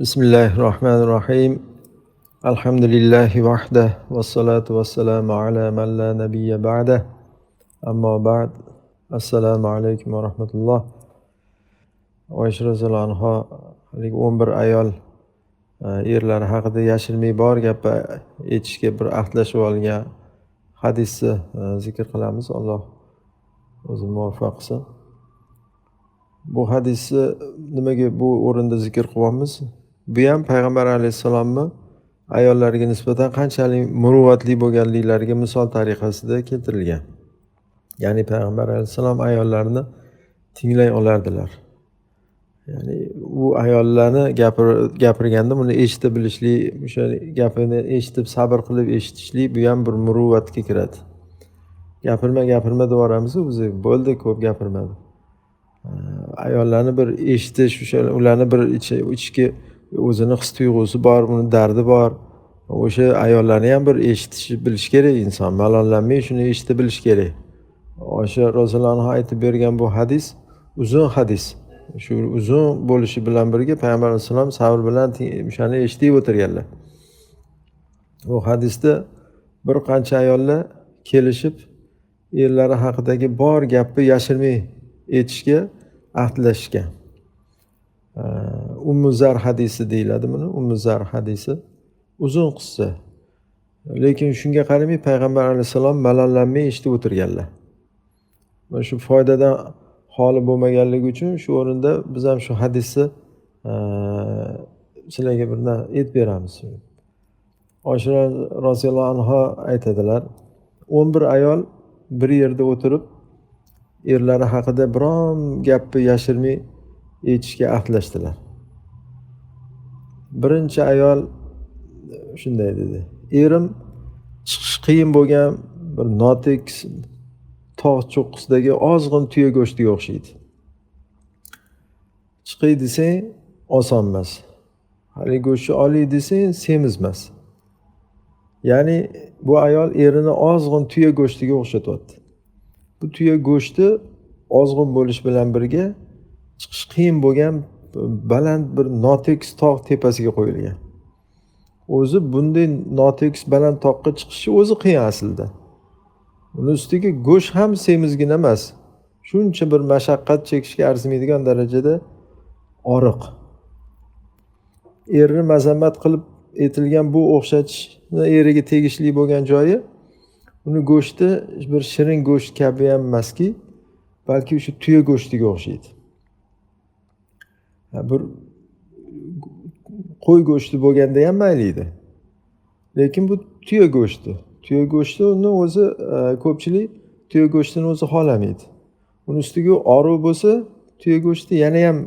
بسم الله الرحمن الرحيم الحمد لله وحده والصلاة والسلام على من لا نبي بعده أما بعد السلام عليكم ورحمة الله oysha roziyallohu anhu haligi o'n bir ayol erlari haqida yashirmay bor gapni aytishga bir ahdlashib olgan hadisni zikr qilamiz alloh o'zi muvaffaq qilsin bu hadisni nimaga bu o'rinda zikr qilyapmiz bu ham payg'ambar alayhissalomni ayollariga nisbatan qanchalik muruvvatli bo'lganliklariga misol tariqasida keltirilgan. Ya'ni payg'ambar alayhissalom ayollarni tinglay olardilar. Ya'ni u ayollarni gapir gapirganda buni eshita bilishlik o'sha gapini eshitib sabr qilib eshitishlik bu ham bir muruvvatga kiradi. Gapirma gapirma deb yuboramizu biz bo'ldi ko'p gapirmadi. Ayollarni bir eshitish o'sha ularni bir ichki o'zini his tuyg'usi bor uni dardi bor. O'sha ayollarni ham bir eshitishi bilish kerak inson malollanmay shuni eshitib bilish kerak. O'sha roziyallohu anhu aytib bergan bu hadis uzun hadis. Shu uzun bo'lishi bilan birga payg'ambar alayhissalom sabr bilan o'shani eshitib o'tirganlar. Bu hadisda bir qancha ayollar kelishib erlari haqidagi bor gapni yashirmay aytishga ahdlashgan ummu zar hadisi deyiladi buni ummu zar hadisi. Uzun qissa lekin shunga qaramay payg'ambar alayhissalom malollanmay eshitib o'tirganlar. Mana shu foydadan xoli bo'lmaganligi uchun shu o'rinda biz ham shu hadisni sizlarga bir aytib beramiz. Oysha roziyallohu anhu aytadilar o'n bir ayol bir yerda o'tirib erlari haqida biron gapni yashirmay aytishga ahdlashdilar birinchi ayol shunday dedi. Erim chiqish qiyin bo'lgan bir notekis tog' cho'qqisidagi ozg'in tuya go'shtiga o'xshaydi. Chiqay desang oson emas haligi go'shtni olay desang semiz emas ya'ni bu ayol erini ozg'in tuya go'shtiga o'xshatyapti. Bu tuya go'shti ozg'in bo'lish bilan birga chiqish qiyin bo'lgan baland bir notekis tog' tepasiga qo'yilgan. O'zi bunday notekis baland toqqa chiqishi o'zi qiyin aslida. Uni ustiga go'sht ham semizgina emas shuncha bir mashaqqat chekishga arzimaydigan darajada oriq. Erni mazammat qilib aytilgan bu o'xshatishni eriga tegishli bo'lgan joyi uni go'shti bir shirin go'sht kabi ham emaski balki o'sha tuya go'shtiga o'xshaydi. Bir qo'y go'shti bo'lganda ham mayli edi lekin bu tuya go'shti. Tuya go'shtini o'zi e, ko'pchilik tuya go'shtini o'zi xohlamaydi. Uni ustiga oruv bo'lsa tuya go'shti yana ham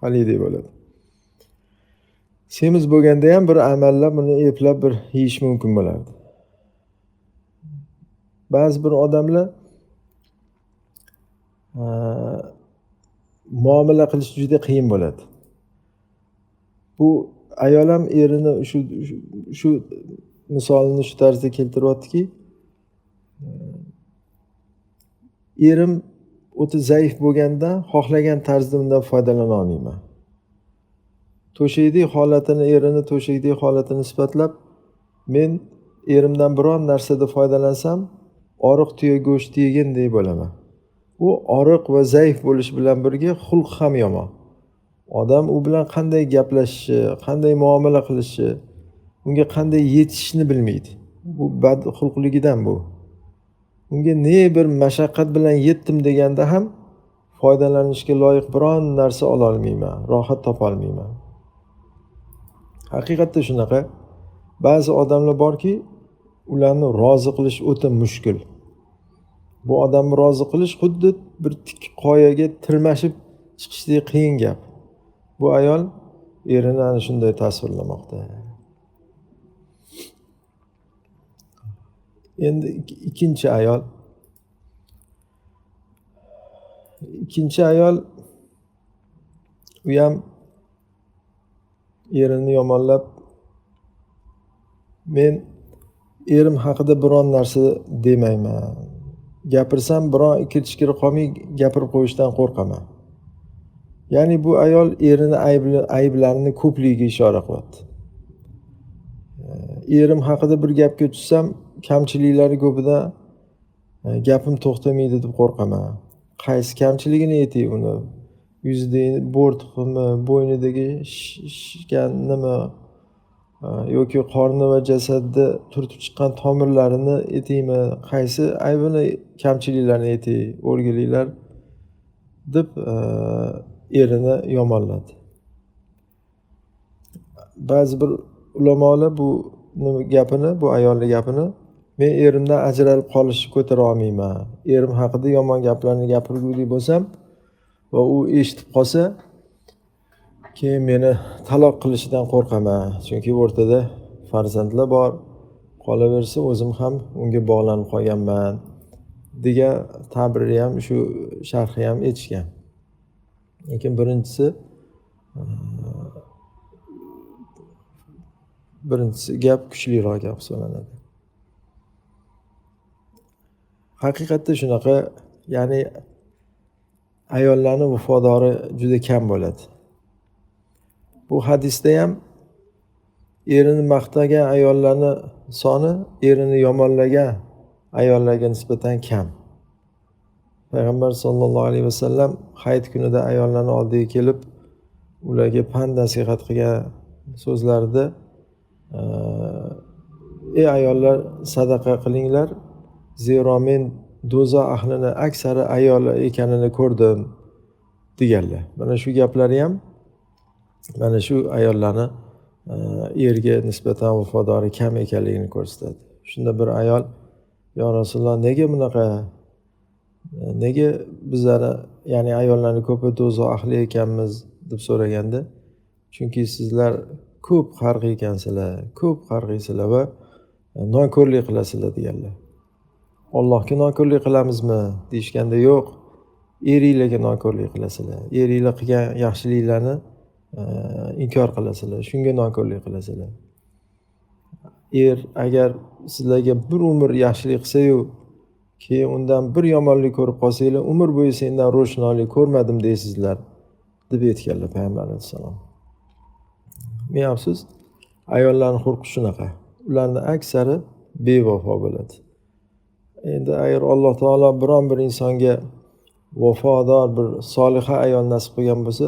haligidek bo'ladi. Semiz bo'lganda ham bir amallab uni eplab bir yeyish mumkin bo'lardi. Ba'zi bir odamlar e, muomala qilish juda qiyin bo'ladi. Bu ayol ham erini shu shu misolini shu tarzda keltiryaptiki erim o'ta zaif bo'lganda xohlagan tarzda undan foydalana olmayman. To'shakdek holatini erini to'shakdek holatini sifatlab men erimdan biron narsada foydalansam oriq tuya go'shti yegandek bo'laman u oriq va zaif bo'lish bilan birga xulq ham yomon. Odam u bilan qanday gaplashishi qanday muomala qilishi unga qanday yetishishni bilmaydi. Bu badxulqligidan bu. Unga ne bir mashaqqat bilan yetdim deganda ham foydalanishga loyiq biron narsa ololmayman rohat topolmayman. Haqiqatda shunaqa. Ba'zi odamlar borki ularni rozi qilish o'ta mushkul. Bu odamni rozi qilish xuddi bir tik qoyaga tirmashib chiqishdek qiyin gap. Bu ayol erini ana shunday tasvirlamoqda. Endi ikkinchi ayol. Ikkinchi ayol u ham erini yomonlab men erim haqida biron narsa demayman. Gapirsam biron kir qolmay gapirib qo'yishdan qo'rqaman. Ya'ni bu ayol erini ayblarini ko'pligiga ishora qilyapti erim haqida bir gapga tushsam kamchiliklari ko'pida e, gapim to'xtamaydi deb qo'rqaman. Qaysi kamchiligini aytay uni? Yuzidagi bo'rtiqmi bo'ynidagi shishgan nima yoki qorni va jasadda turtib chiqqan tomirlarini aytaymi qaysi aybini kamchiliklarini aytay o'rgilinglar deb e, erini yomonladi. Ba'zi bir ulamolar bu gapini bu ayolni gapini men erimdan ajralib qolishni ko'tara olmayman. Erim haqida yomon gaplarni gapirgudek bo'lsam va u eshitib qolsa keyin meni taloq qilishidan qo'rqaman. Chunki o'rtada farzandlar bor. Qolaversa o'zim ham unga bog'lanib qolganman degan ta'birni ham shu sharhi ham aytishgan lekin birinchisi birinchisi gap kuchliroq gap hisoblanadi. Haqiqatda shunaqa ya'ni ayollarni vafodori juda kam bo'ladi. Bu hadisda ham erini maqtagan ayollarni soni erini yomonlagan ayollarga nisbatan kam. Payg'ambar sollallohu alayhi vasallam hayit kunida ayollarni oldiga kelib ularga pand nasihat qilgan so'zlarida ey ayollar sadaqa qilinglar zero men do'zax ahlini aksari ayollar ekanini ko'rdim deganlar. Mana shu gaplari ham mana shu ayollarni e, erga nisbatan vafodori kam ekanligini ko'rsatadi. Shunda bir ayol yo rasululloh nega bunaqa? E, nega bizlarni ya'ni ayollarni ko'pi do'zax ahli ekanmiz? deb so'raganda chunki sizlar ko'p qarg'iysizlar ko'p qarg'iysizlar va e, nonko'rlik qilasizlar deganlar. Ollohga nonko'rlik qilamizmi? deyishganda yo'q eringlarga nonko'rlik qilasizlar. Eringlar qilgan yaxshiliklarni inkor qilasizlar shunga nonko'rlik qilasizlar er agar sizlarga bir umr yaxshilik qilsayu keyin undan bir yomonlik ko'rib qolsanglar umr bo'yi sendan ro'shnolik ko'rmadim deysizlar deb aytganlar payg'ambar alayhissalom. Ming afsus ayollarni xulqi shunaqa. Ularni aksari bevafo bo'ladi. Endi agar alloh taolo biron bir insonga vafodor bir soliha ayol nasib qilgan bo'lsa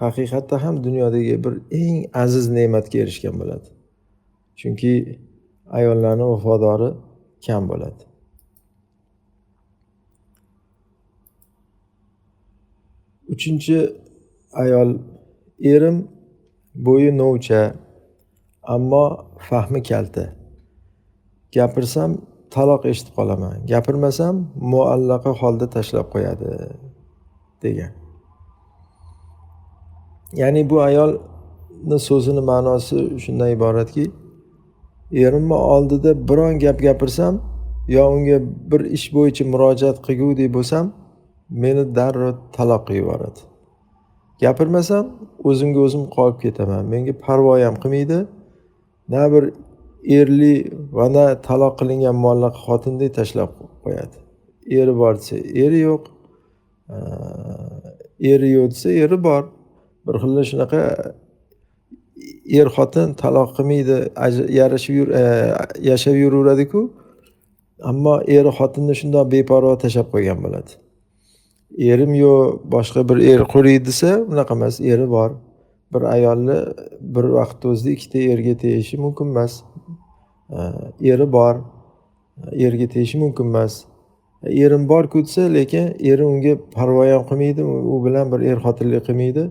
haqiqatda ham dunyodagi bir eng aziz ne'matga erishgan bo'ladi. Chunki ayollarni vafodori kam bo'ladi. Uchinchi ayol erim bo'yi novcha ammo fahmi kalta. Gapirsam taloq eshitib qolaman gapirmasam muallaqa holda tashlab qo'yadi degan. Ya'ni bu ayolni so'zini ma'nosi shundan iboratki erimni oldida biron gap gapirsam yo unga bir ish bo'yicha murojaat qilgudek bo'lsam meni darrov taloq qilib yuboradi gapirmasam o'zimga o'zim qolib ketaman. Menga parvo ham qilmaydi. Na bir erli va na taloq qilingan muallaq xotindek tashlab qo'yadi. Eri bor desa eri yo'q eri yo'q desa eri bor. Bir xilda shunaqa er xotin taloq qilmaydi yarashib yur e, yashab yuraveradiku ammo eri xotinni shundoq beparvo tashlab qo'ygan bo'ladi. Erim yo'q boshqa bir er quriydi desa unaqa emas eri bor. Bir ayolni bir vaqtni o'zida ikkita erga tegishi mumkin emas. E, eri bor erga tegishi mumkin emas. E, erim borku desa lekin eri unga parvo ham qilmaydi u bilan bir er xotinlik qilmaydi.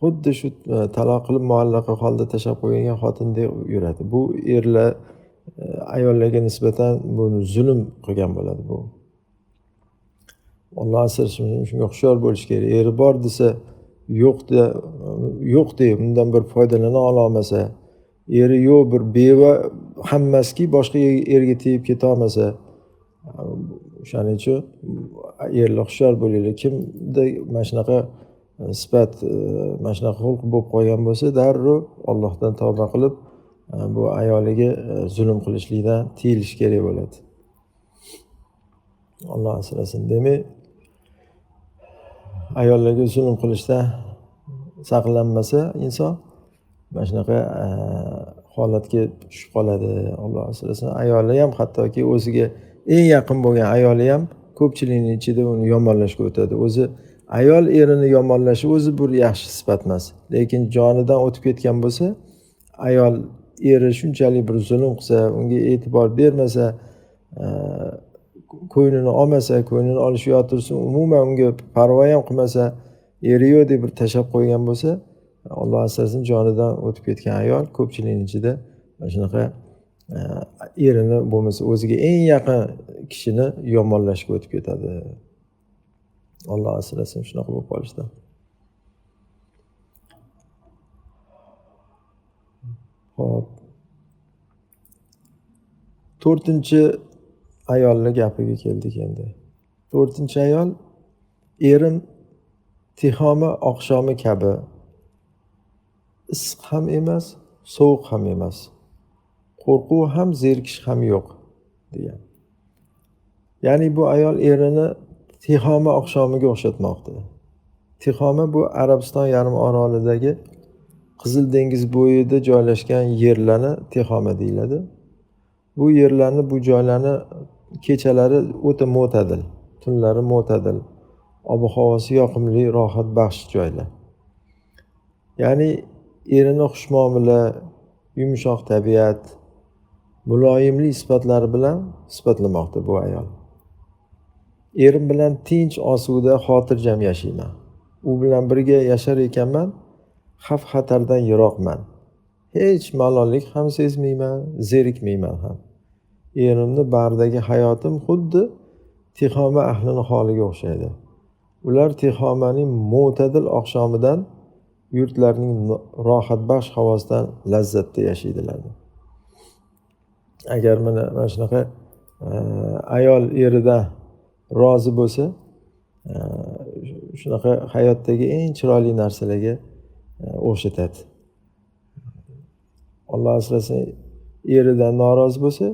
Xuddi shu e, taloq qilib muallaqa holda tashlab qo'ygan xotindek yuradi. Bu erlar e, ayollarga nisbatan buni zulm qilgan bo'ladi bu. Olloh asrasin shunga hushyor bo'lish kerak. Eri bor desa yo'qda yo'q deb undan bir foydalana ololmasa eri yo'q bir beva hammasiga boshqa erga tegib ketolmasa o'shaning uchun erlar hushyor bo'linglar. Kimda mana shunaqa sifat e, mana shunaqa xulq bo'lib qolgan bo'lsa darrov ollohdan tavba qilib e, bu ayoliga e, zulm qilishlikdan tiyilish kerak bo'ladi. Alloh asrasin. Demak ayollarga zulm qilishdan saqlanmasa inson mana shunaqa holatga tushib qoladi. Alloh asrasin. Ayoli ham hattoki o'ziga eng yaqin bo'lgan ayoli ham ko'pchilikni ichida uni yomonlashga o'tadi. O'zi ayol erini yomonlashi o'zi bir yaxshi sifat emas. Lekin jonidan o'tib ketgan bo'lsa ayol eri shunchalik bir zulm qilsa unga e'tibor bermasa e, ko'nglini olmasa ko'nglini olishga yotirsin umuman unga parvo ham qilmasa eri yo'q deb bir tashlab qo'ygan bo'lsa alloh asrasin jonidan o'tib ketgan ayol ko'pchilikni ichida mana shunaqa e, erini bo'lmasa o'ziga eng yaqin kishini yomonlashga o'tib ketadi. Alloh asrasin shunaqa bo'lib qolishdan ho'p. To'rtinchi ayolni gapiga keldik endi. To'rtinchi ayol erim tihomi oqshomi kabi. İssiq ham emas sovuq ham emas. Qo'rquv ham zerikish ham yo'q degan. Ya'ni bu ayol erini tixoma oqshomiga o'xshatmoqda. Tixoma bu arabiston yarim orolidagi qizil dengiz bo'yida joylashgan yerlarni tihoma deyiladi. Bu yerlarni bu joylarni kechalari o'ta mo'tadil tunlari mo'tadil ob havosi yoqimli rohat baxsh joylar. Ya'ni erini xushmuomala yumshoq tabiat muloyimlik sifatlari bilan sifatlamoqda bu ayol. Erim bilan tinch osuda xotirjam yashayman. U bilan birga yashar ekanman xavf xatardan yiroqman. Hech malollik ham sezmayman zerikmayman ham. Erimni bag'ridagi hayotim xuddi texoma ahlini holiga o'xshaydi. Ular texomaning mo'tadil oqshomidan yurtlarning rohatbaxsh havosidan lazzatda yashaydilar. Agar mana mana shunaqa ayol eridan rozi bo'lsa e, shunaqa hayotdagi eng chiroyli narsalarga e, o'xshatadi. Olloh asrasin eridan norozi bo'lsa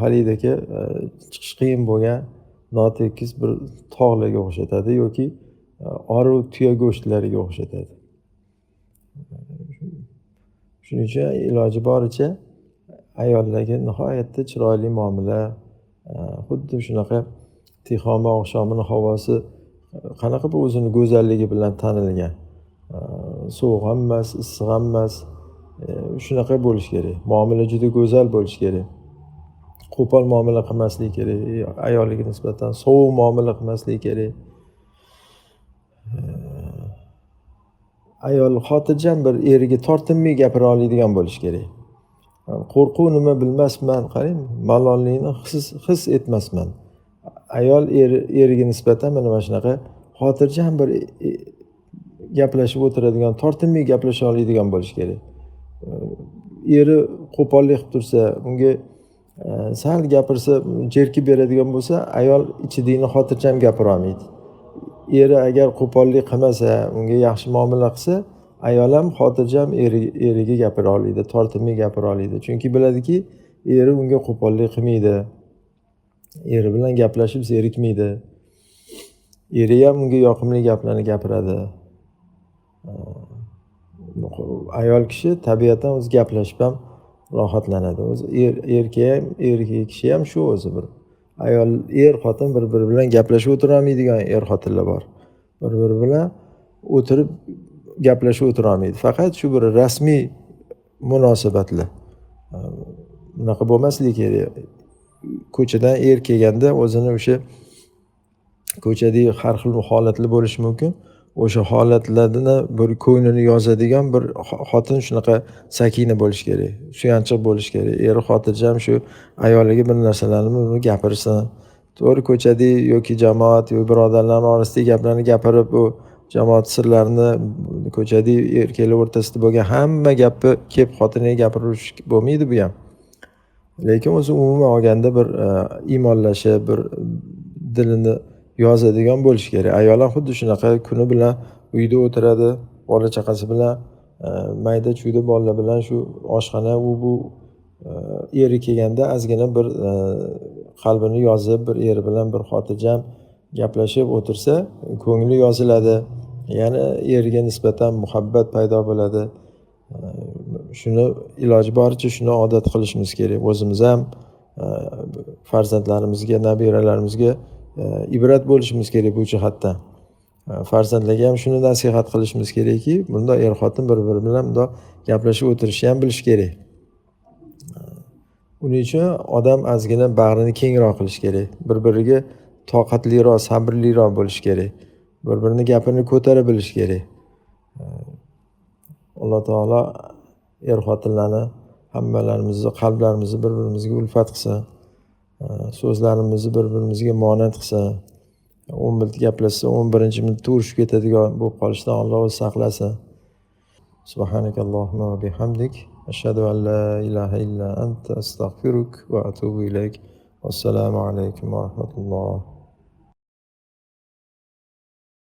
halid aka e, chiqish qiyin bo'lgan notekis bir tog'larga o'xshatadi yoki oriq tuya go'shtlariga o'xshatadi. Shuning uchun iloji boricha ayollarga nihoyatda chiroyli muomala xuddi shunaqa tixoma oqshomini havosi e, qanaqa bir o'zini go'zalligi bilan tanilgan? E, sovuq ham emas issiq ham emas e, shunaqa bo'lishi kerak. Muomala juda go'zal bo'lishi kerak. Qo'pol muomala qilmaslik kerak ayoliga nisbatan sovuq muomala qilmaslik kerak. Ayol xotirjam bir eriga tortinmay gapira oladigan bo'lishi kerak. Qo'rquv nima bilmasman qarang malollikni his his etmasman. Ayol er, eriga nisbatan mana mana shunaqa xotirjam bir e, e, gaplashib o'tiradigan tortinmay gaplasha oladigan bo'lishi kerak. Eri qo'pollik qilib tursa unga e, sal gapirsa jerkib beradigan bo'lsa ayol ichidagini xotirjam gapirolmaydi eri agar qo'pollik qilmasa unga yaxshi muomala qilsa ayol ham xotirjam eriga gapira oladi tortinmay gapira oladi. Chunki biladiki eri unga qo'pollik qilmaydi. Eri bilan gaplashib zerikmaydi. Eri ham unga yoqimli gaplarni gapiradi. Ayol kishi tabiatan o'zi gaplashib ham rohatlanadi. O'zi er erkak ham erkak kishi ham shu o'zi bir ayol er xotin bir biri bilan gaplashib o'tirolmaydigan er xotinlar bor. Bir biri bilan o'tirib gaplashib o'tirolmaydi faqat shu bir rasmiy munosabatlar bunaqa bo'lmasligi kerak ko'chadan er kelganda o'zini o'sha ko'chadagi har xil holatlar bo'lishi mumkin. O'sha holatlarni bir ko'nglini yozadigan bir xotin shunaqa sakina bo'lishi kerak suyanchiq bo'lishi kerak. Eri xotirjam shu ayoliga bir narsalarni gapirsin. To'g'ri ko'chada yoki jamoat yoki birodarlarni orasidagi gaplarni gapirib u jamoat sirlarini ko'chada erkaklar o'rtasida bo'lgan hamma gapni kelib xotiniga gapirish bo'lmaydi bu ham. Lekin o'zi umuman olganda bir e, iymonlashib bir dilini yozadigan bo'lishi kerak. Ayol ham xuddi shunaqa kuni bilan uyda o'tiradi bola chaqasi bilan e, mayda chuyda bolalar bilan shu oshxona u bu e, eri kelganda ozgina bir qalbini yozib bir eri bilan bir xotirjam gaplashib o'tirsa ko'ngli yoziladi. Yana eriga nisbatan muhabbat paydo bo'ladi. Shuni iloji boricha shuni odat qilishimiz kerak. O'zimiz ham e, farzandlarimizga nabiralarimizga e, ibrat bo'lishimiz kerak bu jihatdan. E, farzandlarga ham shuni nasihat qilishimiz kerakki bundoq er xotin bir biri bilan bundoq gaplashib o'tirishni ham bilish kerak. Uning uchun odam ozgina bag'rini kengroq qilish kerak. Bir biriga toqatliroq sabrliroq bo'lish kerak. Bir birini gapini ko'tara bilish kerak. Alloh taolo er xotinlarni hammalarimizni qalblarimizni bir birimizga ulfat qilsin so'zlarimizni bir birimizga monand qilsin o'n minut gaplashsa o'n birinchi minutda urishib ketadigan bo'lib qolishdan alloh o'zi saqlasin سبحانك اللهم وبحمدك أشهد أن لا إله إلا أنت أستغفرك وأتوب إليك والسلام عليكم ورحمة الله